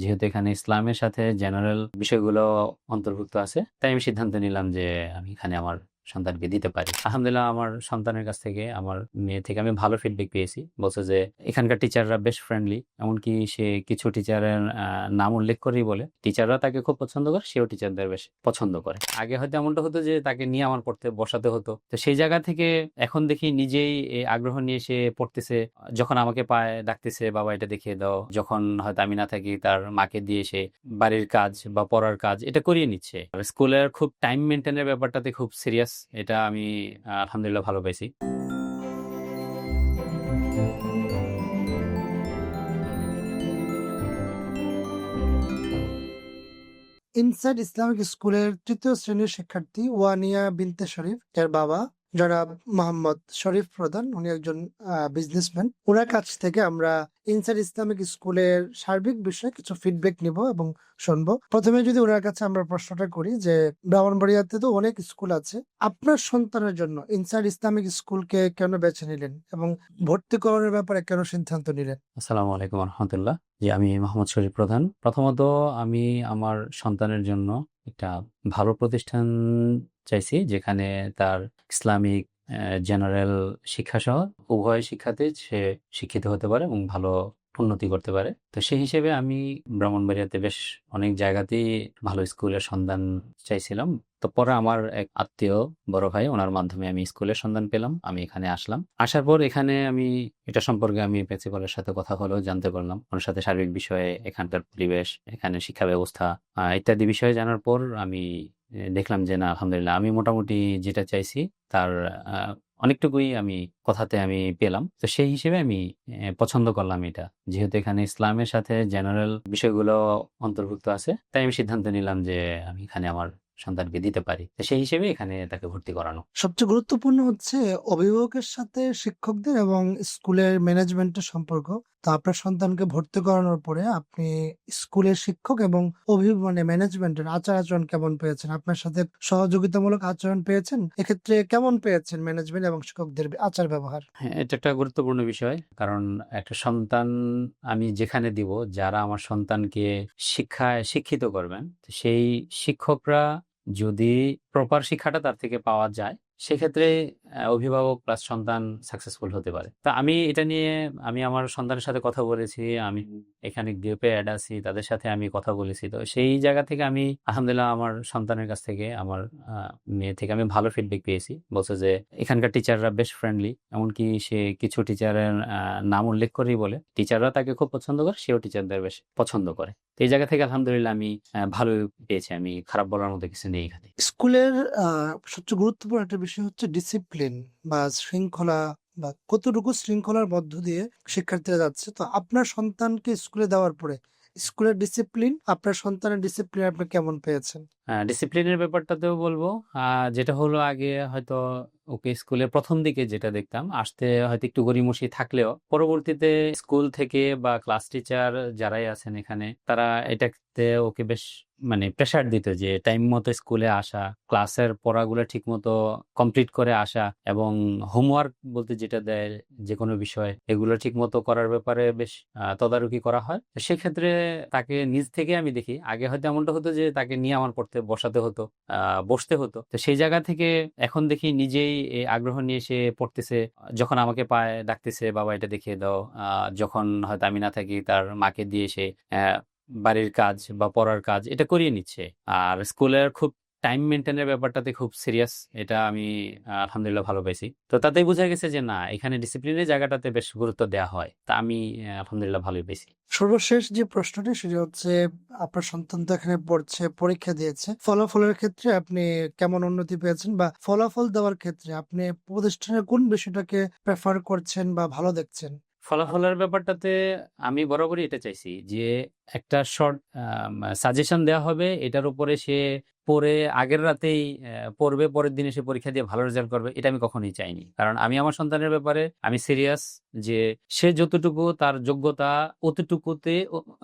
যেহেতু এখানে ইসলামের সাথে জেনারেল বিষয়গুলো অন্তর্ভুক্ত আছে, তাই আমি সিদ্ধান্ত নিলাম যে আমি এখানে আমার সন্তানকে দিতে পারি। আলহামদুলিল্লাহ আমার সন্তানের কাছ থেকে, আমার মেয়ে থেকে আমি ভালো ফিডব্যাক পেয়েছি। বলছে যে, এখানকার টিচাররা বেশ ফ্রেন্ডলি এমনকি সে কিছু টিচারের নাম উল্লেখ করেই বলে। টিচাররা তাকে খুব পছন্দ করে, সেও টিচারদের বেশ পছন্দ করে। আগে হয়তো এমনটা হতো যে, তাকে নিয়ে আমার পড়তে বসাতে হতো। তো সেই জায়গা থেকে এখন দেখি নিজেই আগ্রহ নিয়ে সে পড়তেছে। যখন আমাকে পায়, ডাকতেছে, বাবা, এটা দেখিয়ে দাও। যখন হয়তো আমি না থাকি, তার মাকে দিয়ে সে বাড়ির কাজ বা পড়ার কাজ এটা করিয়ে নিচ্ছে। স্কুলের খুব টাইম মেনটেনের ব্যাপারটাতে খুব সিরিয়াস এটা আমি আলহামদুলিল্লাহ ভালো পাইছি। ইনসাইড ইসলামিক স্কুলের তৃতীয় শ্রেণির শিক্ষার্থী ওয়ানিয়া বিনতে শরীফ, এর বাবা। জনাব মোহাম্মদ শরীফ প্রধান, উনি একজন বিজনেসম্যান ওনার কাছ থেকে আমরা ইনসার ইসলামিক স্কুলের সার্বিক বিষয়ে কিছু ফিডব্যাক নিব এবং শুনব। প্রথমে যদি ওনার কাছে আমরা প্রশ্নটা করি যে, ব্রাহ্মণবাড়িয়াতে তো অনেক স্কুল আছে, আপনার সন্তানের জন্য ইনসার ইসলামিক স্কুলকে কেন বেছে নিলেন এবং ভর্তি করানোর ব্যাপারে কেন সিদ্ধান্ত নিলেন? আসসালামু আলাইকুম রহমতুল্লাহ জি, আমি মোহাম্মদ শরীফ প্রধান। প্রথমত আমি আমার সন্তানের জন্য একটা ভালো প্রতিষ্ঠান চাইছি, যেখানে তার ইসলামিক জেনারেল শিক্ষা সহ উভয় শিক্ষাতে সে শিক্ষিত হতে পারে এবং ভালো উন্নতি করতে পারে। তো সেই হিসেবে আমি ব্রাহ্মণবাড়িয়াতে বেশ অনেক জায়গাতেই ভালো স্কুলের সন্ধান চাইছিলাম। তো পরে আমার এক আত্মীয়, বড় ভাই, ওনার মাধ্যমে আমি স্কুলের সন্ধান পেলাম, আমি এখানে আসলাম। আসার পর এখানে আমি, এটা সম্পর্কে আমি প্রিন্সিপালের সাথে কথা হলেও জানতে পারলাম। ওনার সাথে সার্বিক বিষয়ে, এখানকার পরিবেশ, এখানে শিক্ষা ব্যবস্থা ইত্যাদি বিষয়ে জানার পর আমি দেখলাম যে, না, আলহামদুলিল্লাহ, আমি মোটামুটি যেটা চাইছি, তার অনেকটুকুই আমি কথাতে আমি পেলাম। তো সেই হিসেবে আমি পছন্দ করলাম এটা। যেহেতু এখানে ইসলামের সাথে জেনারেল বিষয়গুলো অন্তর্ভুক্ত আছে, তাই আমি সিদ্ধান্ত নিলাম যে, আমি এখানে আমার সন্তানকে দিতে পারি। তো সেই হিসেবে এখানে তাকে ভর্তি করানো। সবচেয়ে গুরুত্বপূর্ণ হচ্ছে অভিভাবকের সাথে শিক্ষকদের এবং স্কুলের ম্যানেজমেন্টের সম্পর্ক। তো আপনার সন্তানকে ভর্তি করানোর পরে আপনি স্কুলের শিক্ষক এবং অভিভাবক মানে ম্যানেজমেন্টের আচার আচরণ কেমন পেয়েছেন? আপনার সাথে সহযোগিতামূলক আচরণ পেয়েছেন? এক্ষেত্রে কেমন পেয়েছেন ম্যানেজমেন্ট এবং শিক্ষকদের আচার ব্যবহার? হ্যাঁ এটা একটা গুরুত্বপূর্ণ বিষয়। কারণ একটা সন্তান আমি যেখানে দিব, যারা আমার সন্তানকে শিক্ষায় শিক্ষিত করবেন সেই শিক্ষকরা যদি প্রপার শিক্ষাটা তার থেকে পাওয়া যায় সেক্ষেত্রে অভিভাবক প্লাস সন্তান সাকসেসফুল হতে পারে। তা আমি এটা নিয়ে আমি আমার সন্তানের সাথে কথা বলেছি আমি এখানে গ্রুপে অ্যাড আছি তাদের সাথে আমি কথা বলেছি। তো সেই জায়গা থেকে আমি আলহামদুলিল্লাহ আমার সন্তানের কাছ থেকে আমার মেয়ে থেকে আমি ভালো ফিডব্যাক পেয়েছি। বলছে যে এখানকার টিচাররা বেশ ফ্রেন্ডলি এমনকি সে কিছু টিচারের নাম উল্লেখ করেই বলে টিচাররা তাকে খুব পছন্দ করে সেও টিচারদের বেশ পছন্দ করে। তো এই জায়গা থেকে আলহামদুলিল্লাহ আমি ভালো পেয়েছি। আমি খারাপ বলার মতো কিছু নেই এখানে। স্কুলের আহ, সবচেয়ে গুরুত্বপূর্ণ একটা বিষয় হচ্ছে ডিসিপ্লিন বা শৃঙ্খলা বা কতটুকু শৃঙ্খলার মধ্য দিয়ে শিক্ষার্থীরা যাচ্ছে। তো আপনার সন্তানকে স্কুলে দেওয়ার পরে স্কুলের ডিসিপ্লিন আপনার সন্তানের ডিসিপ্লিন আপনি কেমন পেয়েছেন? ডিসিপ্লিনের ব্যাপারটাতেও বলব। যেটা হলো আগে হয়তো ওকে স্কুলের প্রথম দিকে যেটা দেখতাম, আসতে হয়তো একটু গড়িমসি থাকলেও পরবর্তীতে স্কুল থেকে বা ক্লাস টিচার যারাই আছেন এখানে, তারা এটাতে ওকে বেশ মানে প্রেসার দিত যে টাইম মতো স্কুলে আসা, ক্লাসের পড়াগুলো ঠিক মতো কমপ্লিট করে আসা এবং হোমওয়ার্ক বলতে যেটা দেয় যে কোনো বিষয়, এগুলো ঠিক মতো করার ব্যাপারে বেশ তদারকি করা হয়। সেক্ষেত্রে তাকে নিজ থেকে আমি দেখি, আগে হয়তো এমনটা হতো যে তাকে নিয়ে আমার পড়তে বসাতে হতো বসতে হতো। তো সেই জায়গা থেকে এখন দেখি নিজেই আগ্রহ নিয়ে সে পড়তেছে। যখন আমাকে পায়, ডাকতেছে, বাবা, এটা দেখিয়ে দাও। যখন হয়তো আমি না থাকি, তার মাকে দিয়ে সে বাড়ির কাজ বা পড়ার কাজ এটা করিয়ে নিচ্ছে। আর স্কুলের খুব টাইম মেনটেনের ব্যাপারটাতে খুব সিরিয়াস, এটা আমি আলহামদুলিল্লাহ ভালো পাইছি। তো তাতেই বোঝা গেছে যে না, এখানে ডিসিপ্লিনের জায়গাটাতে বেশ গুরুত্ব দেওয়া হয়। তা আমি আলহামদুলিল্লাহ ভালোই পেয়েছি সর্বশেষ যে প্রশ্নটি, সেটা হচ্ছে, আপনার সন্তান তো এখানে পড়ছে, পরীক্ষা দিয়েছে, ফলাফলের ক্ষেত্রে আপনি কেমন উন্নতি পেয়েছেন বা ফলাফল দেওয়ার ক্ষেত্রে আপনি প্রতিষ্ঠানের কোন বিষয়টাকে প্রেফার করছেন বা ভালো দেখছেন? ফলাফলের ব্যাপারটাতে আমি বরাবরই এটা চাইছি যে একটা শর্ট সাজেশন দেওয়া হবে, এটার উপরে সে পরে আগের রাতেই পড়বে, পরের দিনে সে পরীক্ষা দিয়ে ভালো রেজাল্ট করবে, এটা আমি কখনোই চাইনি। কারণ আমি আমার সন্তানের ব্যাপারে আমি সিরিয়াস যে সে যতটুকু তার যোগ্যতা, অতটুকুতে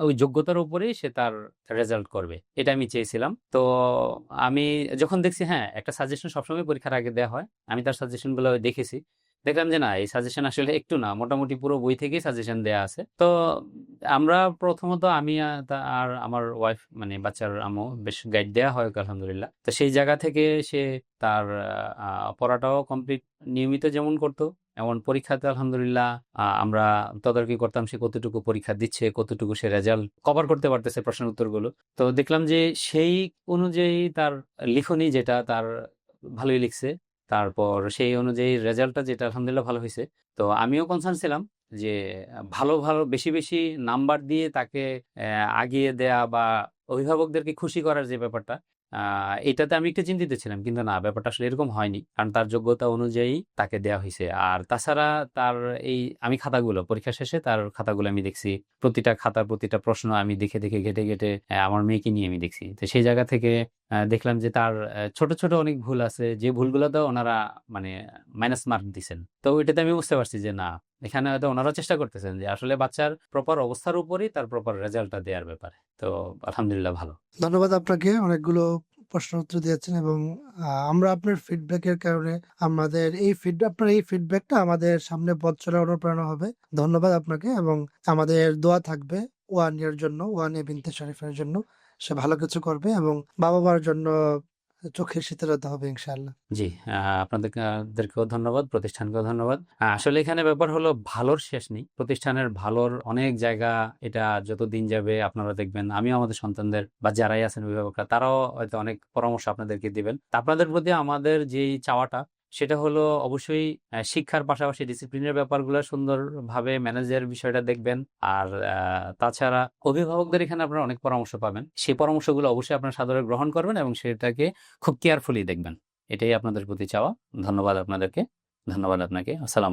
ওই যোগ্যতার উপরেই সে তার রেজাল্ট করবে, এটা আমি চেয়েছিলাম। তো আমি যখন দেখছি হ্যাঁ একটা সাজেশন সবসময় পরীক্ষার আগে দেওয়া হয়, আমি তার সাজেশনগুলো দেখেছি। দেখলাম যে না, এই সাজেশন আসলে একটু না, মোটামুটি পুরো বই থেকেই সাজেশন দেয়া আছে। তো আমরা প্রথমত আমি আর আমার ওয়াইফ মানে বাচ্চার আম্মু বেশ গাইড দেওয়া হয় আলহামদুলিল্লাহ। তো সেই জায়গা থেকে সে তার পড়াটাও কমপ্লিট নিয়মিত যেমন করতো, এমন পরীক্ষাতে আলহামদুলিল্লাহ আমরা তদারকি করতাম সে কতটুকু পরীক্ষা দিচ্ছে, কতটুকু সে রেজাল্ট কভার করতে পারতেছে প্রশ্নের উত্তরগুলো। তো দেখলাম যে সেই অনুযায়ী তার লিখনি যেটা, তার ভালোই লিখছে। তারপর সেই অনুযায়ী রেজাল্টটা যেটা আলহামদুলিল্লাহ ভালো হয়েছে তো আমিও কনসার্ন ছিলাম যে, ভালো ভালো, বেশি বেশি নাম্বার দিয়ে তাকে আগিয়ে দেয়া বা অভিভাবকদেরকে খুশি করার যে ব্যাপারটা এটাতে আমি একটু চিন্তিত ছিলাম। কিন্তু না, ব্যাপারটা আসলে এরকম হয়নি। কারণ তার যোগ্যতা অনুযায়ী তাকে দেওয়া হয়েছে আর তাছাড়া তার এই, আমি খাতাগুলো, পরীক্ষা শেষে তার খাতাগুলো আমি দেখছি। প্রতিটা খাতার প্রতিটা প্রশ্ন আমি দেখে দেখে, ঘেটে ঘেটে আমার মেয়েকে নিয়ে আমি দেখছি। তো সেই জায়গা থেকে দেখলাম যে তার ছোট ছোট অনেক ভুল আছে। যে ভুলগুলোতে ওনারা মানে মাইনাস মার্ক দিচ্ছেন তো এটাতে আমি বুঝতে পারছি যে না, এখানে হয়তো ওনারা চেষ্টা করতেছেন যে আসলে বাচ্চার প্রপার অবস্থার উপরই তার প্রপার রেজাল্টটা দেওয়ার ব্যাপারে। তো আলহামদুলিল্লাহ ভালো। ধন্যবাদ আপনাকে অনেকগুলো প্রশ্ন উত্তর দিয়েছেন এবং আমরা আপনার ফিডব্যাকের কারণে আমাদের এই ফিড আপনার এই ফিডব্যাকটা আমাদের সামনে চলা অনুপ্রেরণা হবে। ধন্যবাদ আপনাকে এবং আমাদের দোয়া থাকবে ওয়ান ইয়ার জন্য, ওয়ান এ বিনতে শরীফের জন্য। সে ভালো কিছু করবে এবং বাবা মার জন্য চোখের শীতলতা হবে, ইনশাআল্লাহ। জি আপনাদেরকেও ধন্যবাদ, প্রতিষ্ঠানকেও ধন্যবাদ। আসলে এখানে ব্যাপার হলো ভালোর শেষ নেই। প্রতিষ্ঠানের ভালোর অনেক জায়গা, এটা যত দিন যাবে আপনারা দেখবেন। আমিও আমাদের সন্তানদের বা যারাই আছেন অভিভাবকরা, তারাও হয়তো অনেক পরামর্শ আপনাদেরকে দিবেন। আপনাদের প্রতি আমাদের যেই চাওয়াটা সেটা হলো অবশ্যই শিক্ষার পাশাপাশি ডিসিপ্লিনের ব্যাপারগুলো সুন্দরভাবে ম্যানেজার বিষয়টা দেখবেন। আর তাছাড়া অভিভাবকদের এখানে আপনারা অনেক পরামর্শ পাবেন। সেই পরামর্শগুলো অবশ্যই আপনারা সাদরে গ্রহণ করবেন এবং সেটাকে খুব কেয়ারফুলি দেখবেন। এটাই আপনাদের প্রতি চাওয়া। ধন্যবাদ আপনাদেরকে। ধন্যবাদ আপনাকে। আসসালাম